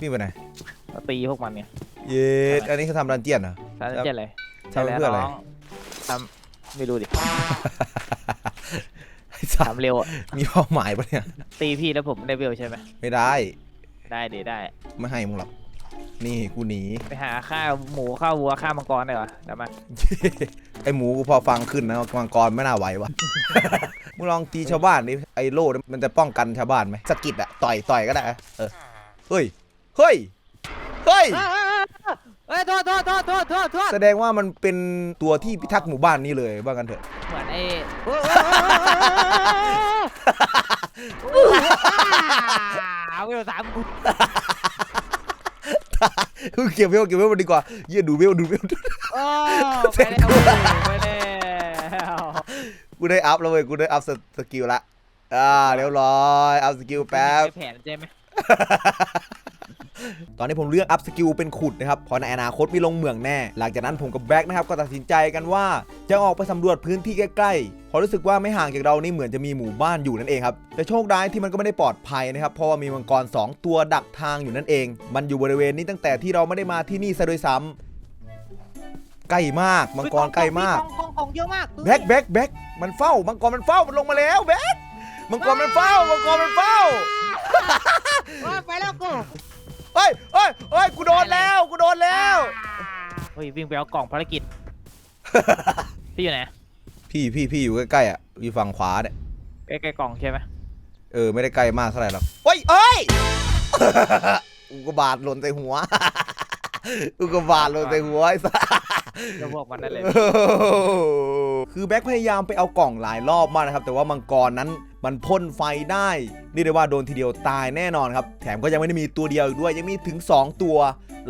วิ่งไปไหนก็ตีพวกมันไงเย็ดอันนี้เขาทำดันเจียนเหรอสารเจ็ดเลยทำเพื่ออะไรน้งทำไม่รู้ดิไอ้สัตว์ทำเร็วอะมีเป้าหมายปะเนี่ย ตีพี่แล้วผมได้เวลใช่ไหมไม่ได้ ได้ดีได้ ไม่ให้มึงหรอก นี่กูหนี ไปหาข้าวหมูข้าววัวข้าวมังกรได้เหรอเดี๋ยวมาไอหมูกูพอฟังขึ้นนะมังกรไม่น่าไหววะมึงลองตีชาวบ้านดิไอโล่มันจะป้องกันชาวบ้านไหมสะกิดอะต่อยต่อยก็ได้อะเออเฮ้ย เฮ้ย เฮ้ย เอ้ยโทษโทษโทษโทษโทษโทษแสดงว่ามันเป็นตัวที่พิทักษ์หมู่บ้านนี้เลยว่ากันเถอะ เหมือนไอ้เอาเวลสามกูเก็บเวลเก็บเวลมันดีกว่าเยี่ยดูเวลดูเวล โอ้ไปแล้วไปแล้วกูได้อัพแล้วเว้ยกูได้อัพสสกิลละ อ่าเรียบร้อย อัพสกิลแป๊บแผนใช่ไหม ตอนนี้ผมเลือกอัพสกิลเป็นขุดนะครับเพราะในอนาคตมีลงเหมืองแน่ หลังจากนั้นผมกับแบ็คนะครับก็ตัดสินใจกันว่าจะออกไปสำรวจพื้นที่ใกล้ๆเพราะรู้สึกว่าไม่ห่างจากเรานี่เหมือนจะมีหมู่บ้านอยู่นั่นเองครับแต่โชคร้ายที่มันก็ไม่ได้ปลอดภัยนะครับเพราะว่ามีมังกร 2 ตัวดักทางอยู่นั่นเอง มันอยู่บริเวณนี้ตั้งแต่ที่เราไม่ได้มาที่นี่ซะด้วยซ้ำใกล้มากมังกรใกล้มากของของเยอะมากแบ็คแบ็คแบ็คมันเฝ้ามังกรมันเฝ้ามันลงมาแล้วแบ็คมังกรมันเฝ้ามังกรมันเฝ้าไปแล้วกู เฮ้ยเฮ้ยเฮ้ยกูโดนแล้วกูโดนแล้วเฮ้ยวิ่งไปเอากล่องภารกิจ พี่อยู่ไหนพี่พี่พี่อยู่ใกล้ๆอะอยู่ฝั่งขวาเนี่ยใกล้ๆกล่องใช่ไหมเออไม่ได้ใกล้มากเท่าไหร่หรอกเฮ้ยเอ้ย อุกกาบาตหล่นใส่หัว อุกกาบาตหล่นใส่หัวไอ้สัสจะพวกมันนั่นเลยคือแบ็คพยายามไปเอากล่องหลายรอบมากนะครับ แต่ว่ามังกรนั้น มันพ่นไฟได้เรียกได้ว่าโดนทีเดียวตายแน่นอนครับ แถมก็ยังไม่ได้มีตัวเดียวอีกด้วยยังมีถึง 2 ตัว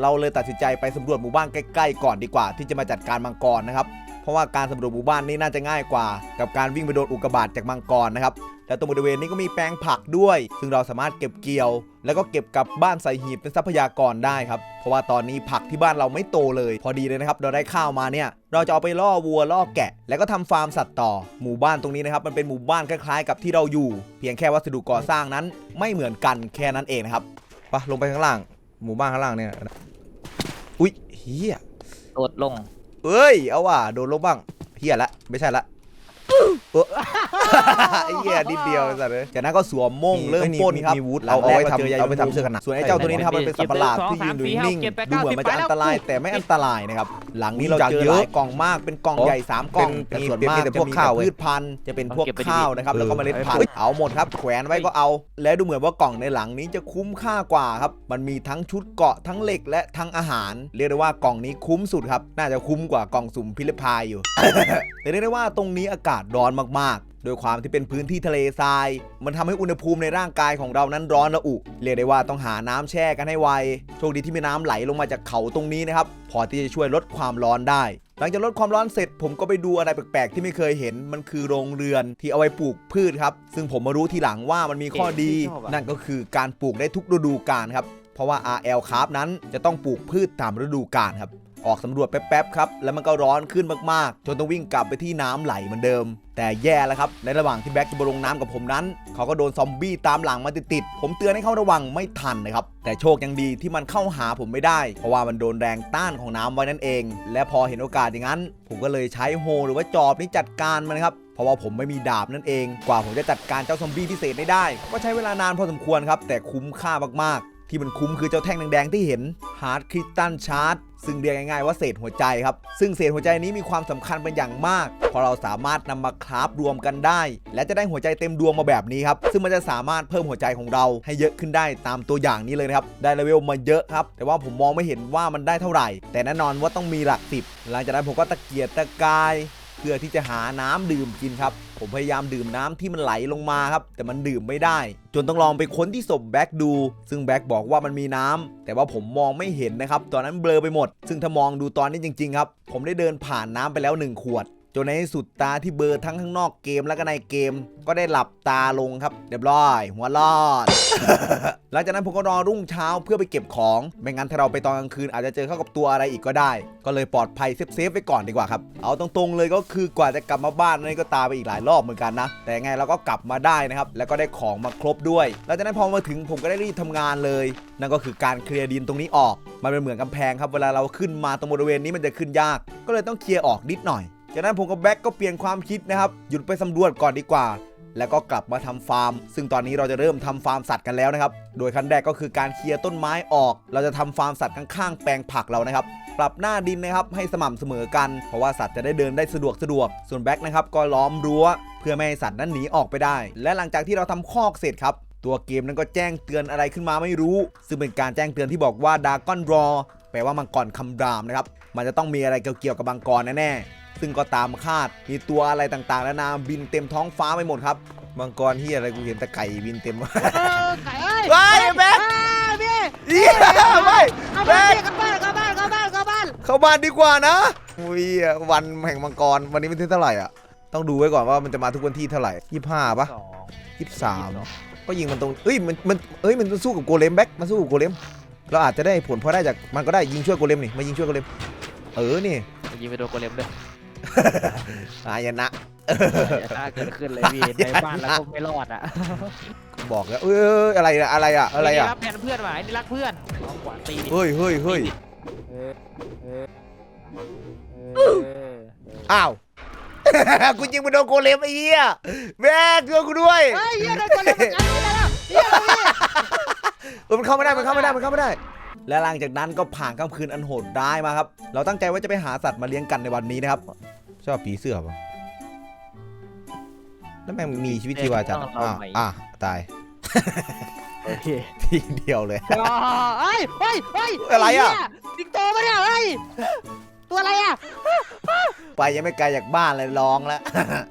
เราเลยตัดสินใจไปสำรวจหมู่บ้านใกล้ๆก่อนดีกว่า ที่จะมาจัดการมังกรนะครับ เพราะว่าการสำรวจหมู่บ้านนี่น่าจะง่ายกว่า กับการวิ่งไปโดนอุกกาบาตจากมังกรนะครับและตรงบริเวณนี้ก็มีแปลงผักด้วย ซึ่งเราสามารถเก็บเกี่ยว แล้วก็เก็บกลับบ้านใส่หีบเป็นทรัพยากรได้ครับ เพราะว่าตอนนี้ผักที่บ้านเราไม่โตเลย พอดีเลยนะครับ เราได้ข้าวมาเนี่ย เราจะเอาไปล่อวัวล่อแกะ แล้วก็ทำฟาร์มสัตว์ต่อ หมู่บ้านตรงนี้นะครับ มันเป็นหมู่บ้านคล้ายๆ กับที่เราอยู่ เพียงแค่วัสดุก่อสร้างนั้น ไม่เหมือนกันแค่นั้นเองนะครับ ไปลงไปข้างล่าง หมู่บ้านข้างล่างเนี่ย อุ๊ยเฮียโดดลง เอ้ย เอาว่ะโดนลบบ้างเฮียละไม่ใช่ละเออไอ้เหี้ยนิดเดียวไอ้สัตว์เลยจากนั้นก็สวมโม่งมีเริ่มเอ้ยมีปล้นครับมีวุธเอาหลังเอาแรกไว้เราเจอยาทำเอาไปยมทำเสื้อกันหนาวส่วนไอ้เจ้าตัวนี้นะครับมันเป็นสัตว์ประหลาดที่ยืนอยู่นิ่งๆดูเหมือนมันจะอันตรายแต่ไม่อันตรายนะครับ หลังนี้เราเจอหลายกล่องมากเป็นกล่องใหญ่สามกล่องเป็นแต่ส่วนเป็นมากแต่จะพวกมีข้าวแต่เว้ยพืชพันธุ์จะเป็นพวกเอาเก็บไปดีๆข้าวนะครับแล้วก็เมล็ดพันธุ์เอาหมดครับแขวนไว้ก็เอา แล้วดูเหมือนว่ากล่องในหลังนี้จะคุ้มค่ากว่าครับมันมีทั้งชุดเกราะทั้งเหล็กและทั้งอาหาร เรียกได้ว่ากล่องนี้คุ้มสุดครับน่าจะคุ้มกว่ากล่องสุ่มพิลพายอยู่แต่เรียกได้ว่าตรงนี้อากาศร้อนมากๆ โดยความที่เป็นพื้นที่ทะเลทราย มันทำให้อุณหภูมิในร่างกายของเรานั้นร้อนระอุ เรียกได้ว่าต้องหาน้ำแช่กันให้ไว โชคดีที่มีน้ำไหลลงมาจากเขาตรงนี้นะครับ พอที่จะช่วยลดความร้อนได้ หลังจากลดความร้อนเสร็จ ผมก็ไปดูอะไรแปลกๆ ที่ไม่เคยเห็น มันคือโรงเรือนที่เอาไว้ปลูกพืชครับ ซึ่งผมมารู้ทีหลังว่ามันมีข้อดีชอบอะนั่นก็คือการปลูกได้ทุกฤดูกาลครับ เพราะว่า RL คาร์นั้นจะต้องปลูกพืชตามฤดูกาลครับ ออกสำรวจแป๊บๆครับ แล้วมันก็ร้อนขึ้นมากๆ จนต้องวิ่งกลับไปที่น้ำไหลเหมือนเดิม แต่แย่แล้วครับ ในระหว่างที่แบ็คจะลงน้ำกับผมนั้น เขาก็โดนซอมบี้ตามหลังมาติดๆ ผมเตือนให้เขาระวังไม่ทันนะครับ แต่โชคยังดีที่มันเข้าหาผมไม่ได้ เพราะว่ามันโดนแรงต้านของน้ำไว้นั่นเอง และพอเห็นโอกาสอย่างนั้น ผมก็เลยใช้โฮหรือว่าจอบนี้จัดการมันครับเพราะว่าผมไม่มีดาบนั่นเอง กว่าผมจะจัดการเจ้าซอมบี้พิเศษได้ได้ก็ใช้เวลานานพอสมควรครับ แต่คุ้มค่ามากๆ ที่มันคุ้มคือเจ้าแท่งแดงๆที่เห็น Hard c r y s t a l Charge ซึ่งเรียกง่ายๆว่าเศษหัวใจครับ ซึ่งเศษหัวใจนี้มีความสำคัญเป็นอย่างมากเพราะเราสามารถนำมาคราฟรวมกันได้ และจะได้หัวใจเต็มดวงมาแบบนี้ครับ ซึ่งมันจะสามารถเพิ่มหัวใจของเราให้เยอะขึ้นได้ตามตัวอย่างนี้เลยนะครับ ได้เลเวลมาเยอะครับ แต่ว่าผมมองไม่เห็นว่ามันได้เท่าไหร่ แต่แน่นอนว่าต้องมีหลักสิบหลังจากนั้นผมก็ตะเกียกตะกาย เพื่อที่จะหาน้ำดื่มกินครับ ผมพยายามดื่มน้ำที่มันไหลลงมาครับ แต่มันดื่มไม่ได้ จนต้องลองไปค้นที่ศพแบ็กดู ซึ่งแบ็กบอกว่ามันมีน้ำแต่ว่าผมมองไม่เห็นนะครับ ตอนนั้นเบลอไปหมด ซึ่งถ้ามองดูตอนนี้จริง ๆ ครับ ผมได้เดินผ่านน้ำไปแล้ว 1 ขวด จนในที่สุดตาที่เบอร์ทั้งข้างนอกเกมและก็ในเกม ก็ได้หลับตาลงครับเรียบร้อย หัวรอด หลังจากนั้นผมก็รอรุ่งเช้าเพื่อไปเก็บของไม่งั้นถ้าเราไปตอนกลางคืนอาจจะเจอเข้ากับตัวอะไรอีกก็ได้ ก็เลยปลอดภัยเซฟๆไว้ก่อนดีกว่าครับเอาตรงๆเลยก็คือกว่าจะกลับมาบ้านนี่ก็ตาไปอีกหลายรอบเหมือนกันนะ แต่ไงเราก็กลับมาได้นะครับแล้วก็ได้ของมาครบด้วยหลังจากนั้นพอมาถึงผมก็ได้รีบทำงานเลย นั่นก็คือการเคลียร์ดินตรงนี้ออก มันเป็นเหมือนกำแพงครับเวลาเราขึ้นมาตรงบริเวณนี้มันจะขึ้นยาก ก็เลยต้องเคลียร์ออกนิดหน่อย จากนั้นผมกับแบ็กก็เปลี่ยนความคิดนะครับ หยุดไปสำรวจก่อนดีกว่า แล้วก็กลับมาทำฟาร์ม ซึ่งตอนนี้เราจะเริ่มทำฟาร์มสัตว์กันแล้วนะครับ โดยขั้นแรกก็คือการเคลียร์ต้นไม้ออก เราจะทำฟาร์มสัตว์ข้างๆแปลงผักเรานะครับ ปรับหน้าดินนะครับให้สม่ำเสมอกัน เพราะว่าสัตว์จะได้เดินได้สะดวกสะดวก ส่วนแบ็กนะครับก็ล้อมรั้ว เพื่อไม่ให้สัตว์นั้นหนีออกไปได้ และหลังจากที่เราทำคอกเสร็จครับตัวเกมนั้นก็แจ้งเตือนอะไรขึ้นมาไม่รู้ ซึ่งเป็นการแจ้งเตือนที่บอกว่าดากอนรอแปลว่ามังกรคำรามนะครับ มันจะต้องมีอะไรเกี่ยวกับมังกรแน่ๆ ซึ่งก็ตามคาด มีตัวอะไรต่างๆนานาบินเต็มท้องฟ้าไปหมดครับ มังกรที่อะไรกูเห็นแต่ไก่บินเต็มเออไก่เอ้ยเฮ้ยแบ็คอ้าพี่เหี้ยไม่เข้าแบ็บ้านคเข้าบ้านเข้าบ้านเข้าบ้านเข้าบ้านเข้าบ้านดีกว่านะอุ้ยวันแห่งมังกรวันนี้มันที่เท่าไหร่อะ ต้องดูไว้ก่อนว่ามันจะมาทุกวันที่เท่าไหร่ยี่ห้าปะสองยี่สามก็ยิงมันตรงเอ้ยมันมันเอ้ยมันสู้กับโกเลมแบ็คมันสู้กับโกเลมเราอาจจะได้ผลเพราะได้จากมันก็ได้ยิงช่วยโกเลมนี่มายิงช่วยโกเลมเออนี่ยิงไปโดนโกเลมด้วย อายนะอย่าท่าเกิดขึ้นเลยพี่ในบ้านแล้วก็ไม่รอดอะบอกแล้วเอ้ยอะไรอะอะไรอะอะไรอะนี่รับแทนเพื่อนว่ะไอ้นี่รักเพื่อนเอาขวานตีดิเฮ้ยเฮ้ยเฮ้ยเออเออเออเอออ้าว กูยิงไปโดนโกเลมไอ้เหี้ยแม่ช่วยกูด้วยเฮ้ยเฮียโดนโกเลมมันกันไม่ได้แล้วเฮียพี่เออมันเข้าไม่ได้มันเข้าไม่ได้มันเข้าไม่ได้ และหลังจากนั้นก็ผ่านค่ำคืนอันโหดร้ายมาครับ เราตั้งใจว่าจะไปหาสัตว์มาเลี้ยงกันในวันนี้นะครับชอบผีเสื้อปะแล้วแม่งมีชีวิตชีวาจัดอะอะตาย โอเคทีเดียวเลยอ๋อเฮ้ยเฮ้ยเฮ้ยอะไรอะเหี้ยสิงโตปะเนี่ยเฮ้ยตัวอะไรอะ ไปยังไม่ไกลจากบ้านเลยร้องแล้ว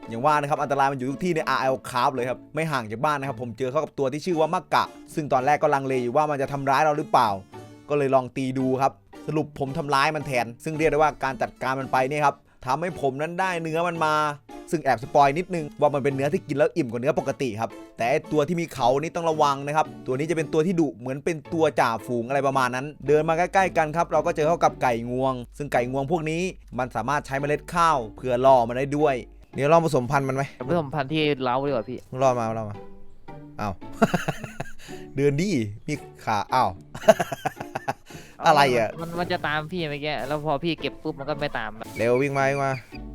อย่างว่านะครับอันตรายมันอยู่ทุกที่ใน RL c r a f t เลยครับ ไม่ห่างจากบ้านนะครับ ผมเจอเข้ากับตัวที่ชื่อว่ามักกะ ซึ่งตอนแรกก็ลังเลอยู่ว่ามันจะทำร้ายเราหรือเปล่า ก็เลยลองตีดูครับ สรุปผมทำร้ายมันแทน ซึ่งเรียกได้ว่าการจัดการมันไปเนี่ยครับทำให้ผมนั้นได้เนื้อมันมา ซึ่งแอบสปอยนิดนึงว่ามันเป็นเนื้อที่กินแล้วอิ่มกว่าเนื้อปกติครับ แต่ไอ้ตัวที่มีเขานี่ต้องระวังนะครับ ตัวนี้จะเป็นตัวที่ดุเหมือนเป็นตัวจ่าฝูงอะไรประมาณนั้น เดินมาใกล้ๆกันครับเราก็เจอเข้ากับไก่งวง ซึ่งไก่งวงพวกนี้มันสามารถใช้เมล็ดข้าวเพื่อล่อมันได้ด้วย เดี๋ยวลองผสมพันธุ์มันไหมผสมพันธุ์ที่เล้าดีกว่าพี่ล่อมาล่อมาอ้าว เดินดิมีขาอ้าว อะไรอะ มันมันจะตามพี่เมื่อกี้แล้วพอพี่เก็บปุ๊บมันก็ไม่ตามเร็ววิ่งมาวิ่งมา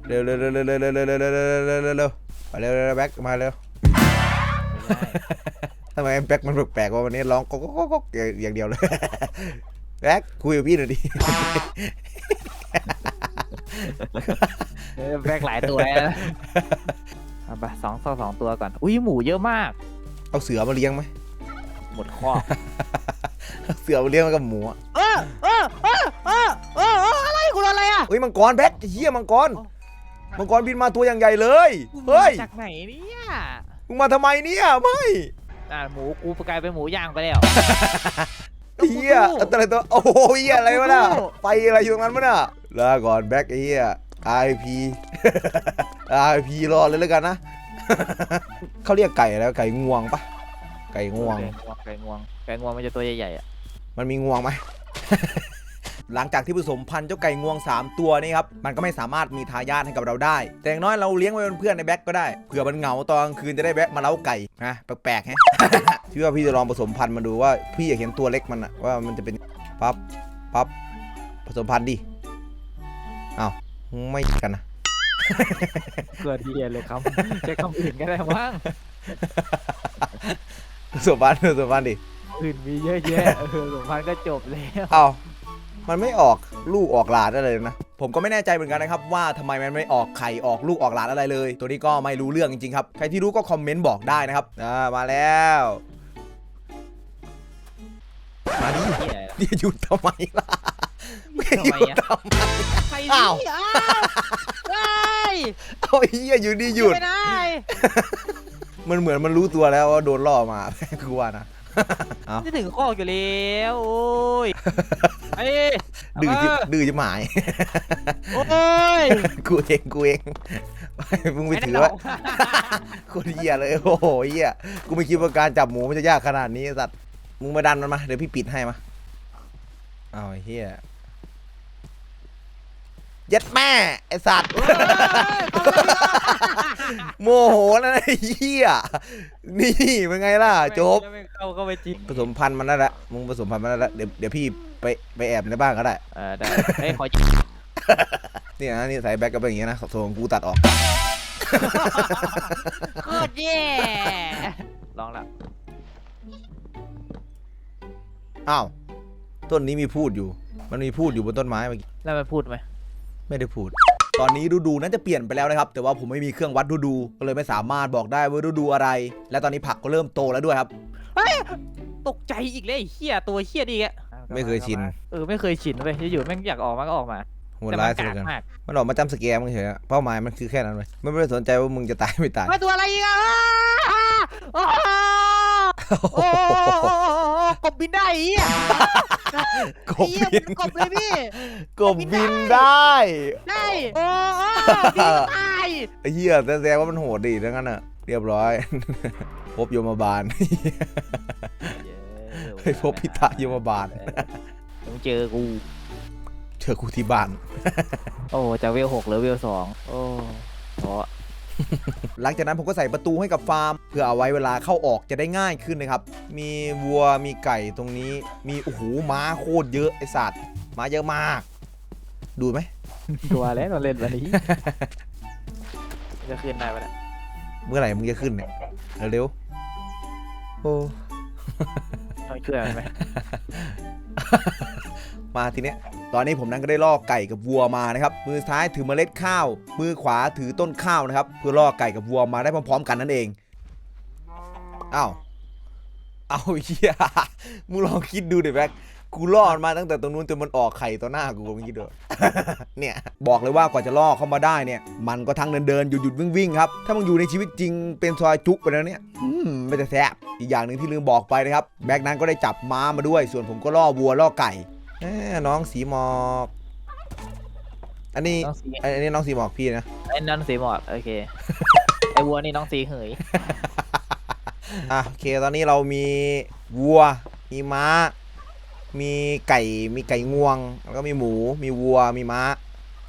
เร็วเร็วเร็วเร็วเร็วเร็วเร็วเร็วเร็วเร็วเร็วเร็วเร็วไปเร็วเร็วแบ็คมาเร็วทำไมแบ็คมันแปลกๆว่าวันนี้ร้องก๊อกก๊อกก๊อกก๊อกอย่างเดียวเลยแบ็คคุยกับพี่หน่อยดิเออแบกหลายตัวแล้วเอาไปสองสองสองตัวก่อน อุ้ยหมูเยอะมาก เอาเสือมาเลี้ยงไหม หมดข้อเอาเสือมาเลี้ยงมากับหมูอะเออเออเออเออเออเอออะไรคุณอะไรอะเฮ้ยมังกรแบ็คเฮียมังกรมังกรบินมาตัวอย่างใหญ่เลยเฮ้ยจากไหนเนี่ยมึงมาทำไมเนี่ยไม่อ่าหมูกูกลายเป็นหมูย่างไปแล้ว เฮียอะไรตัวโอ้โหเฮียอะไรวะน่ะไปอะไรอยู่ตรงนั้นวะน่ะลาก่อนแบ็คไอ้เฮีย IP IP รอเลยแล้วกันนะ เขาเรียกไก่แล้วไก่งวงปะ ไก่งวง ไก่งวงไก่งวงมันจะตัวใหญ่ๆอะมันมีงวงไหม หลังจากที่ผสมพันธุ์เจ้าไก่งวง 3 ตัวนี้ครับ มันก็ไม่สามารถมีทายาทให้กับเราได้ แต่อย่างน้อยเราเลี้ยงไว้เป็นเพื่อนในแบ็กก็ได้ เผื่อมันเหงาตอนกลางคืนจะได้แบ็กมาเล้าไก่นะแปลกๆฮะพี่ว่าพี่จะลองผสมพันธุ์มาดูว่าพี่อยากเห็นตัวเล็กมันอะว่ามันจะเป็นปั๊บปั๊บผสมพันธุ์ดิอ้าวไม่กันนะ เกิดที่เลยครับใช้คำอื่นก็ได้มั้งผ สมพันธุ์ผสมพันธุ์ดิอื่นมีเยอะแยะเออสมพันธ์ก็จบแล้วเอามันไม่ออกลูกออกหลานอะไรเลยนะ ผมก็ไม่แน่ใจเหมือนกันนะครับว่าทำไมมันไม่ออกไข่ออกลูกออกหลานอะไรเลย ตัวนี้ก็ไม่รู้เรื่องจริงๆครับ ใครที่รู้ก็คอมเมนต์บอกได้นะครับอ่ามาแล้วมาดิเหี้ยนี่หยุดทำไมล่ะทำไมหยุดอะทำไม ใครอ้าวนี่อ้าวเฮ้ยเอาไอ้เหี้ยอยู่ดีหยุดไม่ได้ มันเหมือนมันรู้ตัวแล้วว่าโดนล่อมา กูว่านะ เอาจะถึงคอกอยู่แล้วโอ้ยไอ้ดื้อจิเดื้อจะหมาย โอ้ยกูเองกูเองมึงไปถือด้ว่าโคนเหี้ยเลยโอ้โหเหี้ยกูไม่คิดว่าการจับหมูมันจะยากขนาดนี้ไอ้สัตว์มึงมาดันมันมาเดี๋ยวพี่ปิดให้มาเอาไอ้เหี้ย ยัดแม่ไอสัตว์ โมโหนะไอ้เหี้ย นี่เป็นไงล่ะโจ๊บไม่เข้าเข้าไปจริงผสมพันธุ์มันนั่นแหละมึงผสมพันธุ์มันนั่นแหละเดี๋ยวเดี๋ยวพี่ไปไปแอบในบ้านก็ได้ เออได้เฮ้ยขอนี่นะนี่ใส่แบ็กก็เป็นอย่างงี้นะส่วนกูตัดออก โคตรแย่ลองละอ้าว ต้นนี้มีพูดอยู่ มันมีพูดอยู่บนต้นไม้เมื่อกี้ แล้วมันพูดไหม ไม่ได้พูด ตอนนี้ฤดูน่าจะเปลี่ยนไปแล้วนะครับ แต่ว่าผมไม่มีเครื่องวัดฤดูก็เลยไม่สามารถบอกได้ว่าฤดูอะไร และตอนนี้ผักก็เริ่มโตแล้วด้วยครับ ตกใจอีกเลยไอ้เฮียตัวเฮียดีแกไม่เคยชิน เออไม่เคยชินเลยอยู่ๆแม่งอยากออกมาก็ออกมาหัวแต่ร้ามัยสุดกากกัน มากมันออกมาจำสแกมเฉยๆเป้าหมายมันคือแค่นั้นเลยไม่ได้สนใจว่ามึงจะตายไม่ตาย มาตัวอะไรอีกอะอ้าวโอ้โห กบบินได้อีอะกบเหี้ยบิมันนกบเลยพี่ กบบินได้ได้โอ้โหพี่ก็ตายไอ้เหี้ยแต่แสดงว่ามันโหดดีทั้งนั้นอะ เรียบร้อย พบโยมบาลไปพบพิตะโยมบาลมึงเจอกูเจอกูที่บ้าน โอ้จากเวลหกเหลือเวลสองโอ้เพราะหลังจากนั้นผมก็ใส่ประตูให้กับฟาร์ม เพื่อเอาไว้เวลาเข้าออกจะได้ง่ายขึ้นนะครับ มีวัวมีไก่ตรงนี้ มีโอ้โหม้าโคตรเยอะไอสัตว์ม้าเยอะมาก ดูไหมตัวแล้วเราเล่นวันนี้ จะขึ้นได้ปะเนี่ยเมื่อไหร่มึงจะขึ้นเนี่ยเร็วๆโอ้ต้องช่วยมันไหมมาทีเนี้ยตอนนี้ผมนั้นก็ได้ล่อไก่กับวัวมานะครับ มือซ้ายถือเมล็ดข้าว มือขวาถือต้นข้าวนะครับ เพื่อล่อไก่กับวัวมาได้พร้อม ๆ กันนั่นเอง อ้าวเอาเหี้ยมึงลองคิดดูดิแบ็คกูล่อมันมาตั้งแต่ตรงนู้นจนมันออกไข่ต่อหน้ากูมึงคิดดูเนี่ยบอกเลยว่ากว่าจะล่อเข้ามาได้เนี่ย มันก็ทั้งเดินเดินๆหยุดหยุดวิ่งวิ่งๆครับ ถ้ามึงอยู่ในชีวิตจริงเป็นซอยจุกไปแล้วเนี่ยอืมไม่จะแซ่บอีกอย่างหนึ่งที่ลืมบอกไปนะครับ แบ็คนั้นก็ได้จับม้ามาด้วย ส่วนผมก็ล่อวัวล่อไก่เอ้อน้องสีหมอกอันนี้น้องสีอันนี้น้องสีหมอกพี่นะไอ้นั่นสีหมอดโอเคไอ้วัวนี่น้องสีเหย อะโอเคตอนนี้เรามีวัว มีม้า มีไก่ มีไก่งวง แล้วก็มีหมู มีวัว มีม้า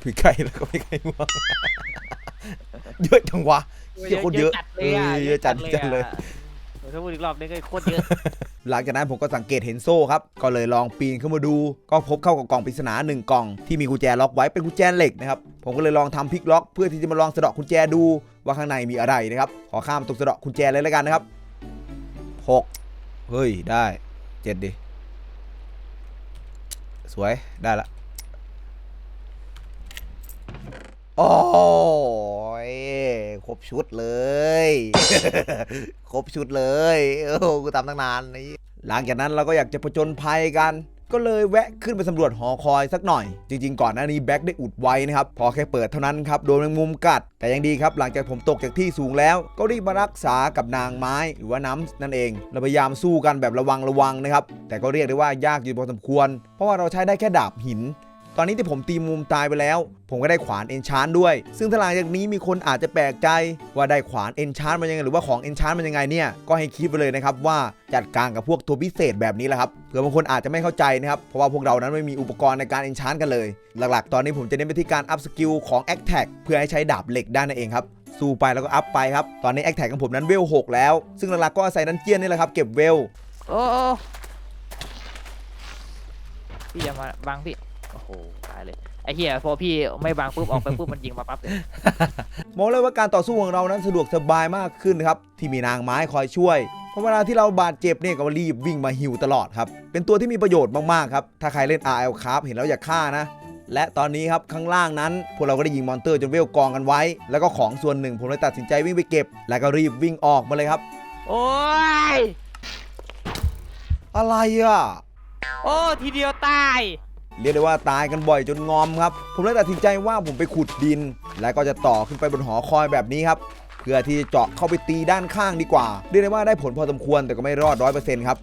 ผีไก่แล้วก็มีไก่งวง เยอะจังวะเหี้ยโคตรเยอะจัดเลยอะเออเยอะจัดจัดเลยอะโอ้ถ้าพูดอีกรอบนึงก็โคตรเยอะ หลังจากนั้นผมก็สังเกตเห็นโซ่ครับ ก็เลยลองปีนขึ้นมาดู ก็พบเข้ากับกล่องปริศนาหนึ่งกล่องที่มีกุญแจล็อกไว้เป็นกุญแจเหล็กนะครับ ผมก็เลยลองทำพลิกล็อก เพื่อที่จะมาลองสะเดาะกุญแจดูว่าข้างในมีอะไรนะครับ ขอข้ามตรงสะเดาะกุญแจเลยแล้วกันนะครับ หกเฮ้ย ได้เจ็ดดิ สวย ได้ละ โอ้ยครบชุดเลย ครบชุดเลย โอ้กูทำตั้งนานนี่หลังจากนั้นเราก็อยากจะผจญภัยกัน ก็เลยแวะขึ้นไปสำรวจหอคอยสักหน่อย จริง ๆ ก่อนหน้านี้แบ็กได้อุดไว้นะครับ พอแค่เปิดเท่านั้นครับ โดนแมงมุมกัด แต่ยังดีครับ หลังจากผมตกจากที่สูงแล้ว ก็รีบมารักษากับนางไม้หรือว่าน้ำนั่นเอง เราพยายามสู้กันแบบระวังระวังนะครับ แต่ก็เรียกได้ว่ายากอยู่พอสมควร เพราะว่าเราใช้ได้แค่ดาบหิน ตอนนี้ที่ผมตีมุมตายไปแล้ว ผมก็ได้ขวานเอนชานด้วย ซึ่งถ้าหลังจากนี้มีคนอาจจะแปลกใจ ว่าได้ขวานเอนชานมันยังไงหรือว่าของเอนชานมันยังไงเนี่ยก็ให้คิดไปเลยนะครับว่าจัดการกับพวกตัวพิเศษแบบนี้แหละครับเผื่อบางคนอาจจะไม่เข้าใจนะครับเพราะว่าพวกเรานั้นไม่มีอุปกรณ์ในการเอนชานกันเลย หลักๆ ตอนนี้ผมจะเน้นไปที่การอัพสกิลของ a c t a c เพื่อให้ใช้ดาบเหล็กได้นั่นเองครับสู้ไปแล้วก็อัพไปครับตอนนี้ a c t a c ของผมนั้นเวล6แล้ว ซึ่งหลักๆก็อาศัยดันเจียนนี่แหละครับเก็บเวลโอ้พี่อย่ามาบังพี่ หตายเลยไอ้เหี้ยพอพี่ไม่บังปุ๊บออกไปปุ๊บมันยิงมาปั๊บเลยมองเลยว่าการต่อสู้ของเรานั้นสะดวกสบายมากขึ้นครับที่มีนางไม้คอยช่วยเพราะเวลาที่เราบาดเจ็บเนี่ยก็รีบวิ่งมาฮิวตลอดครับ เป็นตัวที่มีประโยชน์มากๆครับ ถ้าใครเล่น RL ครับเห็นแล้วอย่าฆ่านะ และตอนนี้ครับข้างล่างนั้นพวกเราก็ได้ยิงมอนเตอร์จนเวลกองกันไว้ แล้วก็ของส่วนหนึ่งผมเลยตัดสินใจวิ่งไปเก็บ แล้วก็รีบวิ่งออกมาเลยครับ โอ้ยอะไรอะ โอ้ทีเดียวตาย เรียกได้ว่าตายกันบ่อยจนงอมครับ ผมเลยตัดสินใจว่าผมไปขุดดิน แล้วก็จะต่อขึ้นไปบนหอคอยแบบนี้ครับ เพื่อที่จะเจาะเข้าไปตีด้านข้างดีกว่า เรียกได้ว่าได้ผลพอสมควรแต่ก็ไม่รอดร้อยเปอร์เซ็นต์ครับ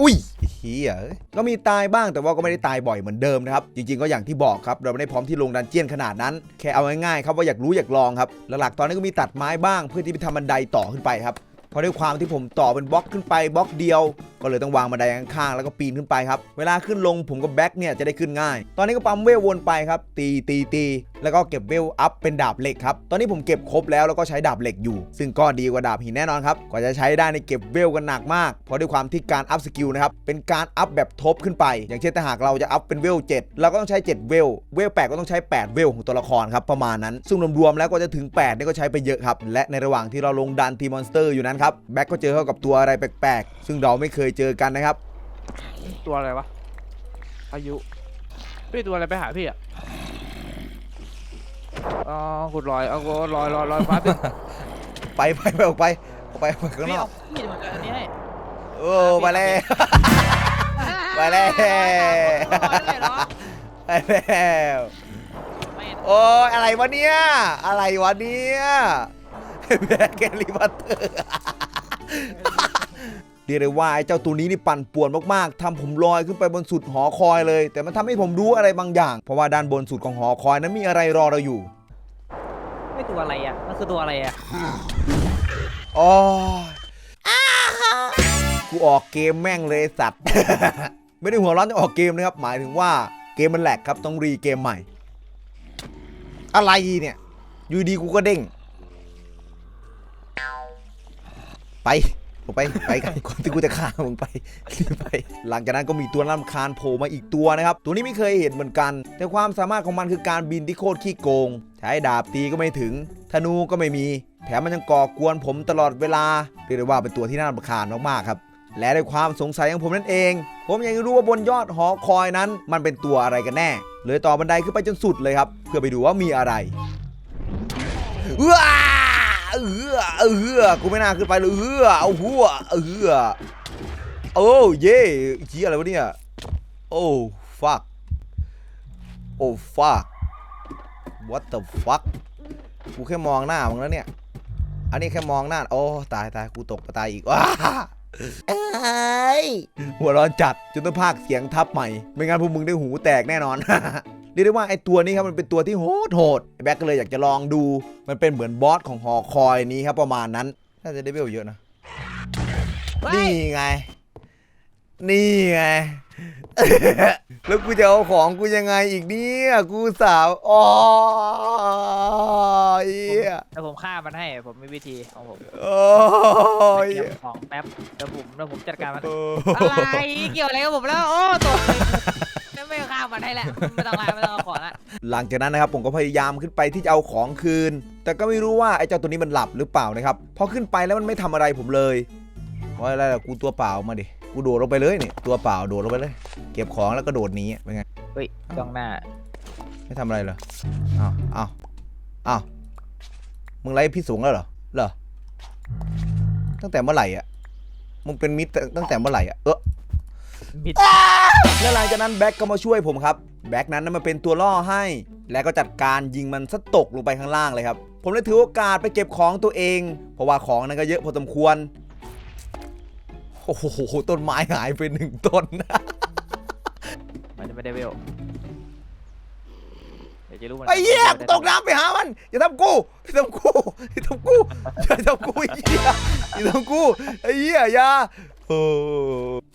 อุ้ยเฮียเอ้ยก็มีตายบ้างแต่ว่าก็ไม่ได้ตายบ่อยเหมือนเดิมนะครับ จริงๆก็อย่างที่บอกครับ เราไม่ได้พร้อมที่ลงดันเจียนขนาดนั้น แค่เอาง่ายๆครับว่าอยากรู้อยากลองครับ หลักๆตอนนี้ก็มีตัดไม้บ้างเพื่อที่ไปทำบันไดต่อขึ้นไปครับเพราะด้วยความที่ผมต่อเป็นบล็อกขึ้นไปบล็อกเดียวก็เลยต้องวางบันไดข้างๆแล้วก็ปีนขึ้นไปครับ เวลาขึ้นลงผมกับแบ็คเนี่ยจะได้ขึ้นง่าย ตอนนี้ก็ปั๊มเวลวนไปครับ ตีตีตีแล้วก็เก็บเวลอัพเป็นดาบเหล็กครับ ตอนนี้ผมเก็บครบแล้วแล้วก็ใช้ดาบเหล็กอยู่ ซึ่งก็ดีกว่าดาบหินแน่นอนครับ กว่าจะใช้ได้ในเก็บเวลกันหนักมาก เพราะด้วยความที่การอัพสกิลนะครับ เป็นการอัพแบบทบขึ้นไป อย่างเช่นถ้าหากเราจะอัพเป็นเวล7เราก็ต้องใช้ 7 เวล เวล8ก็ต้องใช้ 8 เวลของตัวละครครับประมาณนั้น ซึ่งรวมๆแล้วก็จะถึง8นี่ก็ใช้ไปเยอะครับ และในระหว่างที่เราลงดันทีมอนสเตอร์อยู่นั้นครับ แบ็คก็เจอเข้ากับตัวอะไรแปลกๆ ซึ่งเราไม่เคยเจอกันนะครับ ตัวอะไรวะ อายุ พี่ตัวอะไรไปหาพี่อะอ๋อขุดลอย เอากูลอยลอยลอยฟ้าเป็นไปไปไปออกไปออกไปออกไปข้างนพี่อเอากพี่เหมือนกันอันนี้ให้โอ้ไปแล้วไปแล้วไปแล้วไม่โอ้ยอะไรวะเนี่ยอะไรวะเนี่ยแบกแกลิบัตเตอร์ เรียกได้ว่าไอ้เจ้าตัวนี้นี่ปั่นป่วนมากๆทำผมลอยขึ้นไปบนสุดหอคอยเลย แต่มันทำให้ผมรู้อะไรบางอย่าง เพราะว่าด้านบนสุดของหอคอยนั้นมีอะไรรอเราอยู่ไม่ตัวอะไรอะมันคือตัวอะไรอะโอ้ยกูออกเกมแม่งเลยไอ้สัตว์ ไม่ได้หัวร้อนจะออกเกมนะครับ หมายถึงว่าเกมมันแหลกครับต้องรีเกมใหม่ อะไรเนี่ย อยู่ดีกูก็เด้ง ไป ออกไปไปกันก่อนที่กูจะฆ่ามึงไปรีบไป หลังจากนั้นก็มีตัวล่ำคาญโผล่มาอีกตัวนะครับ ตัวนี้ไม่เคยเห็นเหมือนกัน แต่ความสามารถของมันคือการบินที่โคตรขี้โกง ใช้ดาบตีก็ไม่ถึง ธนูก็ไม่มี แถมมันยังก่อกวนผมตลอดเวลาเรียกได้ว่าเป็นตัวที่น่ารำคาญมากๆครับและด้วยความสงสัยของผมนั่นเอง ผมยังรู้ว่าบนยอดหอคอยนั้น มันเป็นตัวอะไรกันแน่ เลยต่อบันไดขึ้นไปจนสุดเลยครับ เพื่อไปดูว่ามีอะไรว้า เออเออกูไม่น่าขึ้นไปเลยเออเอาหัวเออโอ้เย่เหียอะไรวะเนี่ยโอ้ fuck โอ้ fuck what the fuck กูแค่มองหน้ามึงแล้วเนี่ย อันนี้แค่มองหน้า โอ้ตายตายกูตกไปตายอีกว้าเอ้ยหัวร้อนจัดจนต้องพากเสียงทับใหม่ ไม่งั้นพวกมึงได้หูแตกแน่นอน เรียกได้ว่าไอตัวนี้ครับมันเป็นตัวที่โหดโหดไอ้แบ็คก็เลยอยากจะลองดู มันเป็นเหมือนบอสของหอคอยนี้ครับประมาณนั้น น่าจะได้เวลเยอะนะ นี่ไง นี่ไง แล้วกูจะเอาของกูยังไงอีกเนี่ยกูสาวอ๋อเหี้ยแล้วผมฆ่ามันให้ผมมีวิธีของผมโอ้ยเก็บของแป๊บเดี๋ยวผมเดี๋ยวผมจัดการมันโอ้อะไรเกี่ยวอะไรกับผมแล้วโอ้ตกเลยไม่ไม่ฆ่ามันให้แหละไม่ต้องไล่ไม่ต้องเอาของละหลังจากนั้นนะครับผมก็พยายามขึ้นไปที่จะเอาของคืน แต่ก็ไม่รู้ว่าไอ้เจ้าตัวนี้มันหลับหรือเปล่านะครับพอขึ้นไปแล้วมันไม่ทำอะไรผมเลยว่าอะไรล่ะกูตัวเปล่ามาดิกูโดดลงไปเลยนี่ตัวเปล่าโดดลงไปเลย เก็บของแล้วก็โดดหนีเป็นไงเฮ้ยจ้องหน้าไม่ทำอะไรเหรออ้าวอ้าวอ้าวมึงไล่พี่สูงแล้วเหรอเหรอตั้งแต่เมื่อไหร่อะมึงเป็นมิตรตั้งแต่เมื่อไหร่อะเออ มิด แล้วหลังจากนั้นแบ็กก็มาช่วยผมครับ แบ็กนั้นนะมันเป็นตัวล่อให้ และก็จัดการยิงมันซะตกลงไปข้างล่างเลยครับ ผมเลยถือโอกาสไปเก็บของตัวเอง เพราะว่าของนั้นก็เยอะพอสมควร โอ้โห ต้นไม้หายไปหนึ่งต้น มันจะไม่ได้เวลเดี๋ยวจะรู้มันไอ้เหี้ยตกน้ำไปหามัน อย่าทำกูอย่าทำกูอย่าทำกูอย่าทำกูไอ้เหี้ยอย่าทำกูไอ้เหี้ยอย่าโอ้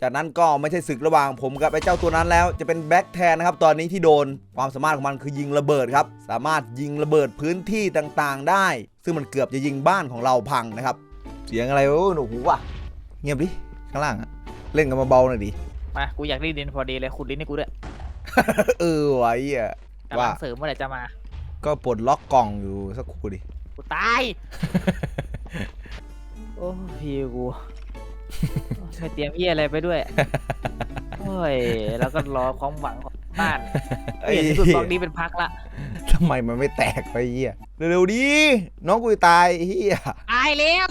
จากนั้นก็ไม่ใช่ศึกระหว่างผมกับไอ้เจ้าตัวนั้นแล้ว จะเป็นแบ็คแทนนะครับ ตอนนี้ที่โดนความสามารถของมันคือยิงระเบิดครับ สามารถยิงระเบิดพื้นที่ต่างๆ ได้ ซึ่งมันเกือบจะยิงบ้านของเราพังนะครับ เสียงอะไรโอ้หนูหูว่ะ เงียบดิ ข้างล่างอะเล่นกันมาเบาๆหน่อยดิ มา กูอยากรีดดินพอดีเลยขุดลิ้นให้กูด้วย เออวะไอ้เหี้ยกำลัว่างเสริมเมื่อไหร่จะมา ก็ปลดล็อกกล่องอยู่สักครู่ดิ กูตาย โอ้พี่กูไม่ เตรียมเยี่ยอะไรไปด้วย โอ้ย แล้วก็รอความหวังของบ้านไอ้เปลี่ยนที่สุดเหี้ยตอนนี้เป็นพักละทำไมมันไม่แตกไปเหี้ยเร็วๆดิน้องกูจะตายเหี้ยตายแล้ว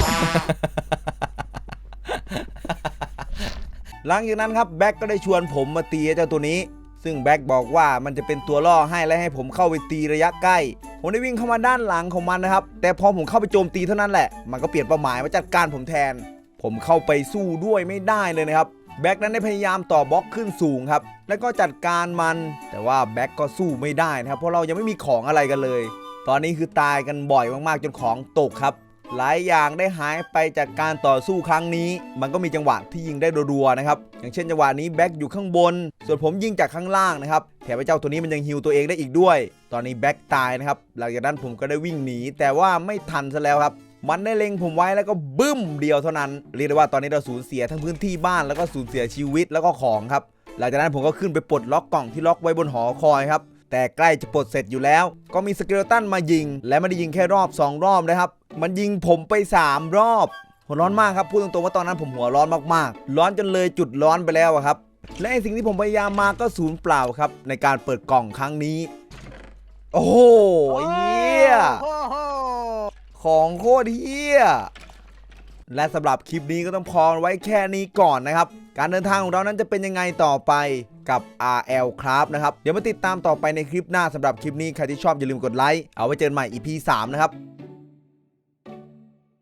หลังจากนั้นครับแบ็กก็ได้ชวนผมมาตีเจ้าตัวนี้ ซึ่งแบ็กบอกว่ามันจะเป็นตัวล่อให้และให้ผมเข้าไปตีระยะใกล้ ผมได้วิ่งเข้ามาด้านหลังของมันนะครับ แต่พอผมเข้าไปโจมตีเท่านั้นแหละ มันก็เปลี่ยนเป้าหมายมาจัดการผมแทน ผมเข้าไปสู้ด้วยไม่ได้เลยนะครับแบ็กนั้นได้พยายามต่อบล็อกขึ้นสูงครับ แล้วก็จัดการมัน แต่ว่าแบ็กก็สู้ไม่ได้นะครับ เพราะเรายังไม่มีของอะไรกันเลย ตอนนี้คือตายกันบ่อยมากๆจนของตกครับ หลายอย่างได้หายไปจากการต่อสู้ครั้งนี้ มันก็มีจังหวะที่ยิงได้รัวๆนะครับ อย่างเช่นจังหวะนี้แบ็กอยู่ข้างบน ส่วนผมยิงจากข้างล่างนะครับ แถมไอ้เจ้าตัวนี้มันยังฮิวตัวเองได้อีกด้วย ตอนนี้แบ็กตายนะครับ หลังจากนั้นผมก็ได้วิ่งหนี แต่ว่าไม่ทันซะแล้วครับ มันได้เล็งผมไว้แล้วก็บึ้มเดียวเท่านั้น เรียกได้ว่าตอนนี้เราสูญเสียทั้งพื้นที่บ้านแล้วก็สูญเสียชีวิตแล้วก็ของครับ หลังจากนั้นผมก็ขึ้นไปปลดล็อกกล่องที่ล็อกไว้บนหอคอยครับ แต่ใกล้จะปลดเสร็จอยู่แล้ว ก็มีสเกลตันมายิง และไม่ได้ยิงแค่รอบ 2 รอบนะครับ มันยิงผมไป 3 รอบหัวร้อนมากครับพูดตรงๆว่าตอนนั้นผมหัวร้อนมากๆ ร้อนจนเลยจุดร้อนไปแล้วครับ และไอสิ่งที่ผมพยายามมาก็สูญเปล่าครับ ในการเปิดกล่องครั้งนี้ โอ้โหเฮีย ของโคตรเฮียและสำหรับคลิปนี้ก็ต้องพอไว้แค่นี้ก่อนนะครับ การเดินทางของเรานั้นจะเป็นยังไงต่อไปกับ RL ครับนะครับ เดี๋ยวมาติดตามต่อไปในคลิปหน้าสำหรับคลิปนี้ใครที่ชอบอย่าลืมกดไลค์ เอาไว้เจอกันใหม่ EP 3 นะครับ